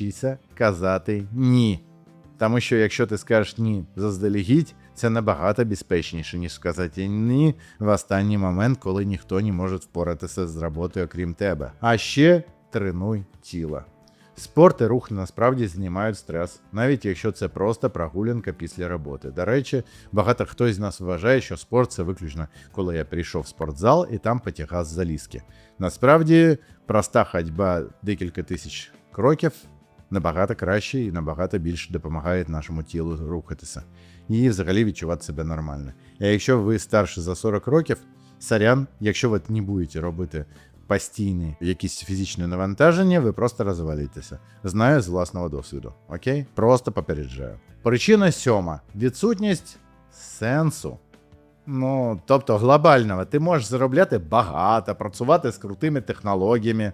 навчися казати ні. Тому що якщо ти скажеш ні заздалегідь, це набагато безпечніше, ніж сказати ні в останній момент, коли ніхто не може впоратися з роботою, окрім тебе. А ще тренуй тіло. Спорт і рух насправді знімають стрес, навіть якщо це просто прогулянка після роботи. До речі, багато хто з нас вважає, що спорт це виключно коли я прийшов в спортзал і там потягав залізки. Насправді, проста ходьба декілька тисяч кроків набагато краще і набагато більше допомагає нашому тілу рухатися і взагалі відчувати себе нормально. А якщо ви старше за 40 років, сорян, якщо ви не будете робити постійні якісь фізичні навантаження, ви просто розвалитеся. Знаю з власного досвіду. Окей? Просто попереджаю. Причина сьома: відсутність сенсу. Ну, тобто глобального, ти можеш заробляти багато, працювати з крутими технологіями,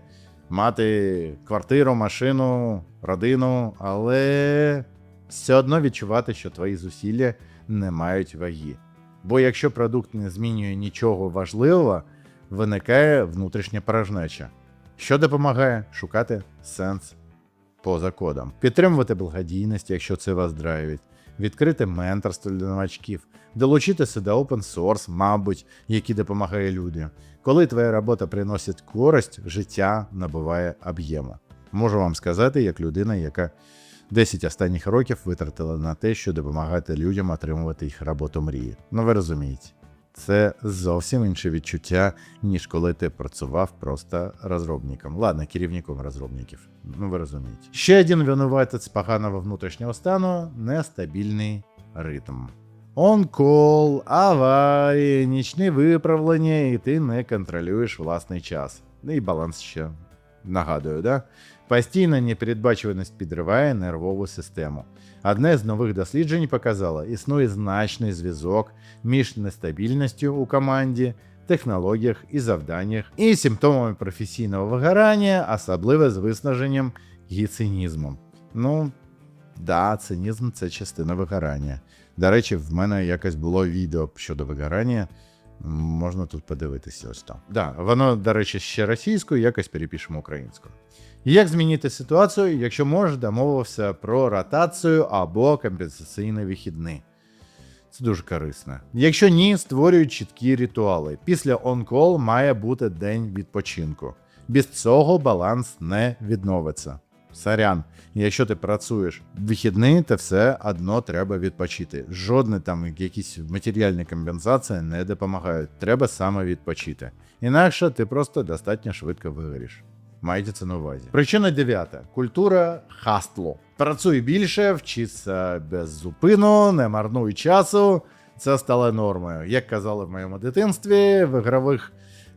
мати квартиру, машину, родину, але все одно відчувати, що твої зусилля не мають ваги. Бо якщо продукт не змінює нічого важливого, виникає внутрішня порожнеча, що допомагає шукати сенс поза кодом, підтримувати благодійність, якщо це вас драйвить, відкрити менторство для новачків, долучитися до open source, мабуть, які допомагає людям. Коли твоя робота приносить користь, життя набуває об'єму. Можу вам сказати, як людина, яка 10 останніх років витратила на те, що допомагати людям отримувати їх роботу мрії. Ну ви розумієте. Це зовсім інше відчуття, ніж коли ти працював просто розробником. Ладно, керівником розробників. Ну ви розумієте. Ще один винуватець поганого внутрішнього стану нестабільний ритм. Он-кол, аварії, нічні виправлення, і ти не контролюєш власний час. І баланс ще нагадую, да? Постійна непередбачуваність підриває нервову систему. Одне з нових досліджень показало, існує значний зв'язок між нестабільністю у команді, технологіях і завданнях, і симптомами професійного вигорання, особливо з виснаженням і цинізмом. Ну, да, цинізм це частина вигорання. До речі, в мене якось було відео щодо вигорання. Можна тут подивитися ось там. Да, воно, до речі, ще російською, якось перепишемо українською. Як змінити ситуацію, якщо можеш домовився про ротацію або компенсаційні вихідні? Це дуже корисно. Якщо ні, створюй чіткі ритуали. Після on-call має бути день відпочинку. Без цього баланс не відновиться. Сорян, якщо ти працюєш в вихідні, то все одно треба відпочити. Жодне там якісь матеріальні компенсації не допомагають. Треба саме відпочити. Інакше ти просто достатньо швидко вигоріш. Майте це на увазі. Причина дев'ята: культура хастлу. Працюй більше, вчися без зупину, не марнуй часу. Це стало нормою. Як казали в моєму дитинстві, в ігрових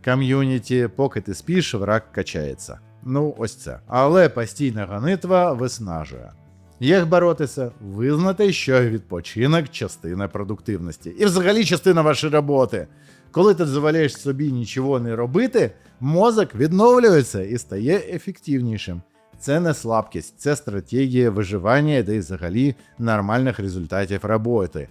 ком'юніті, поки ти спиш, враг качається. Ну, ось це. Але постійна гонитва виснажує. Як боротися? Визнати, що відпочинок частина продуктивності. І взагалі частина вашої роботи. Коли ти дозволяєш собі нічого не робити, мозок відновлюється і стає ефективнішим. Це не слабкість, це стратегія виживання та й взагалі нормальних результатів роботи.